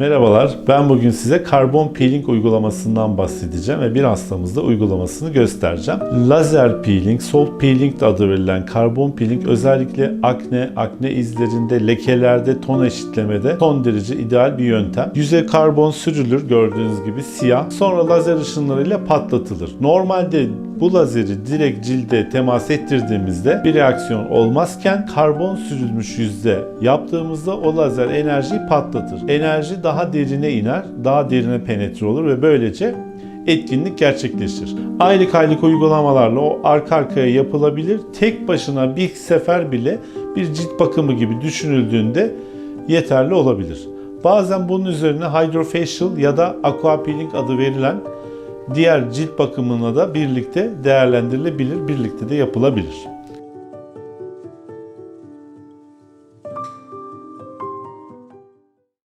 Merhabalar, ben bugün size karbon peeling uygulamasından bahsedeceğim ve bir hastamızda uygulamasını göstereceğim. Lazer peeling, soft peeling de adı verilen karbon peeling özellikle akne, akne izlerinde, lekelerde, ton eşitlemede son derece ideal bir yöntem. Yüze karbon sürülür gördüğünüz gibi siyah. Sonra lazer ışınlarıyla patlatılır. Normalde bu lazeri direkt cilde temas ettirdiğimizde bir reaksiyon olmazken karbon sürülmüş yüzde yaptığımızda o lazer enerjiyi patlatır. Enerji daha derine iner, daha derine penetre olur ve böylece etkinlik gerçekleşir. Aylık aylık uygulamalarla o arka arkaya yapılabilir. Tek başına bir sefer bile bir cilt bakımı gibi düşünüldüğünde yeterli olabilir. Bazen bunun üzerine hydrofacial ya da aqua peeling adı verilen diğer cilt bakımına da birlikte değerlendirilebilir, birlikte de yapılabilir.